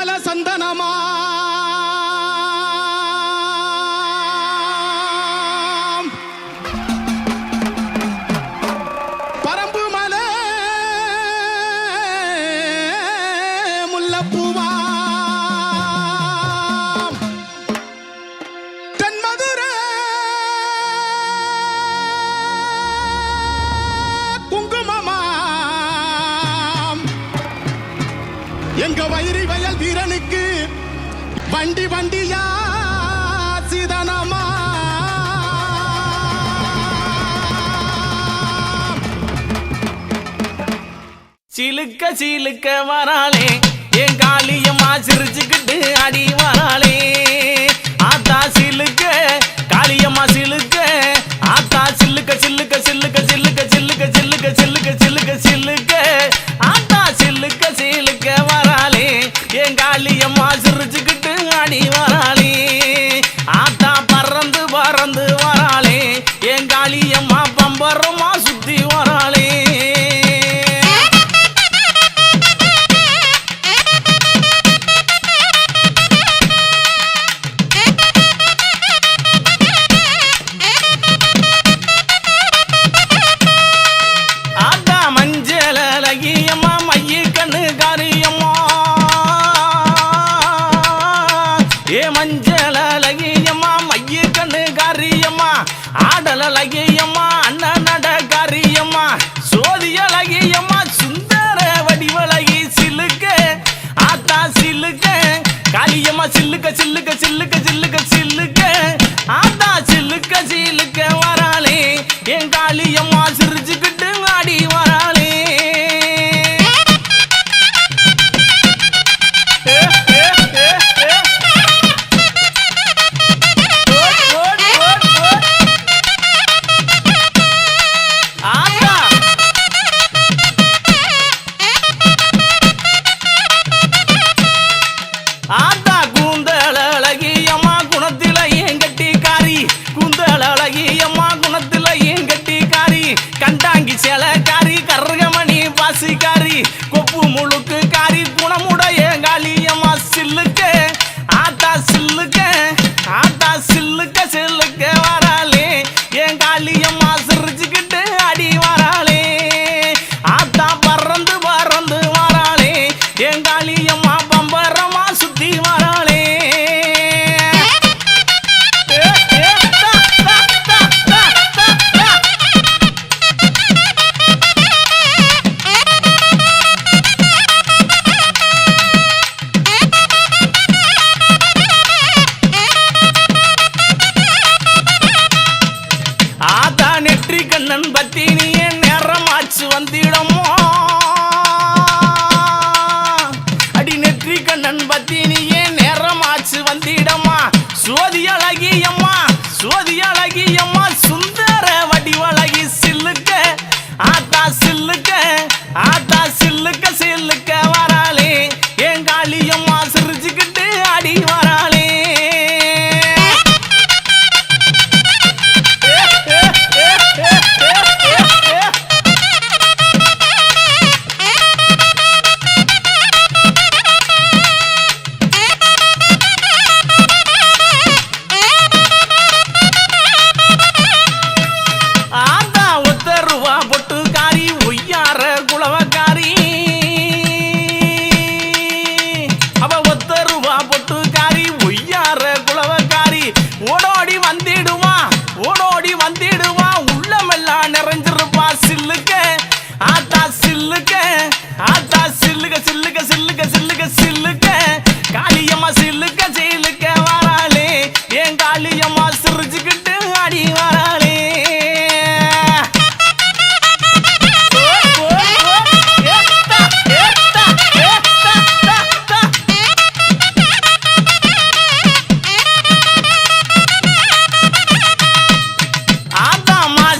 கமல சந்தனமா எங்க வயிறு வயல் வீரனுக்கு வண்டி வண்டியா சிதனமா? சிலுக்க சிலுக்க வராளே. ஏ மஞ்சள் அழகியம்மா மைய கண்ணு காரியம்மா ஆடல் அழகியம்மா அண்ணன் நட காரியம்மா சோதி அழகியம்மா சுந்தர வடிவழகி சில்லுக்க ஆத்தா சில்லுக்க காளியம்மா சில்லுக்க சில்லுக்க சில்லுக்க சில்லுக்க சில்லுக்க ஆத்தா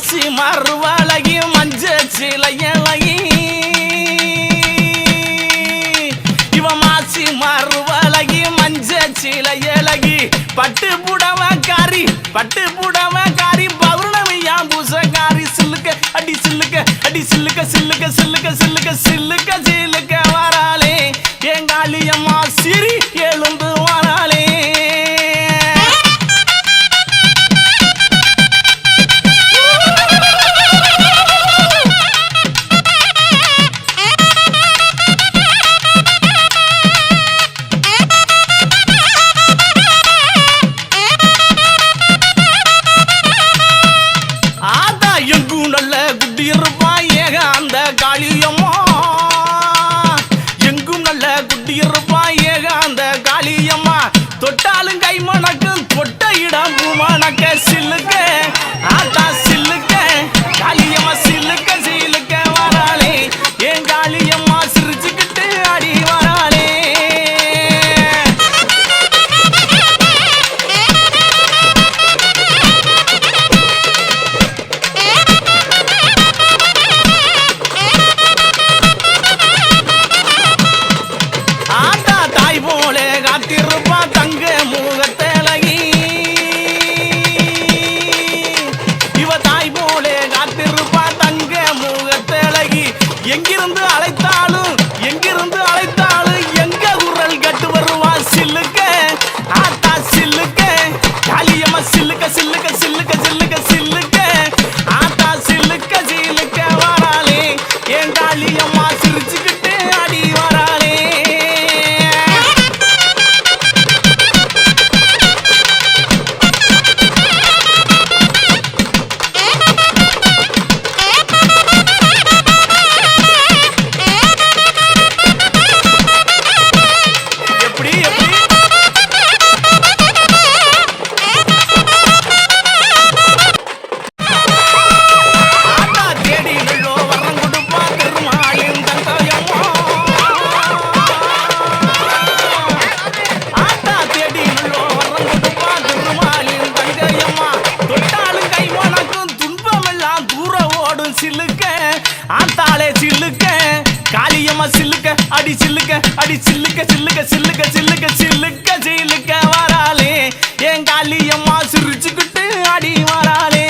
காசி மறுவழகி மஞ்ச சிலையழகி இவ மாசி மறுவழகி மஞ்ச சிலையழகி பட்டு புடவக்காரி பட்டு புடவக்காரி பௌர்ணமியாம் பூசக்காரி சில்லுக்க அடி சில்லுக்க அடி சில்லுக்க சில்லுக்க சில்லுக்க சில்லுக்க சில்லுக்க எங்கிருந்து அழைத்தாலும் எங்கிருந்து அழைத்தாலும் எங்க குரல் கட்டு வருவான் சில்லுக்க? ஆத்தா சில்லுக்க காளியம்மா சில்லுக்க சில்லுக்க சில்லுக்க சில்லுக்க சில்லுக்க. ஆத்தா சில்லுக்க சில்லுக்க வாராளே ஏன் காளியம் சில்லுக்க அடி சில்லுக்க அடி சில்லுக்க சில்லுக்க சில்லுக்க சில்லுக்க சில்லுக்க சில்லுக்க வராளே. என் காலியம்மா சிரிச்சுக்கிட்டு அடி வராளே.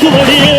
速报敌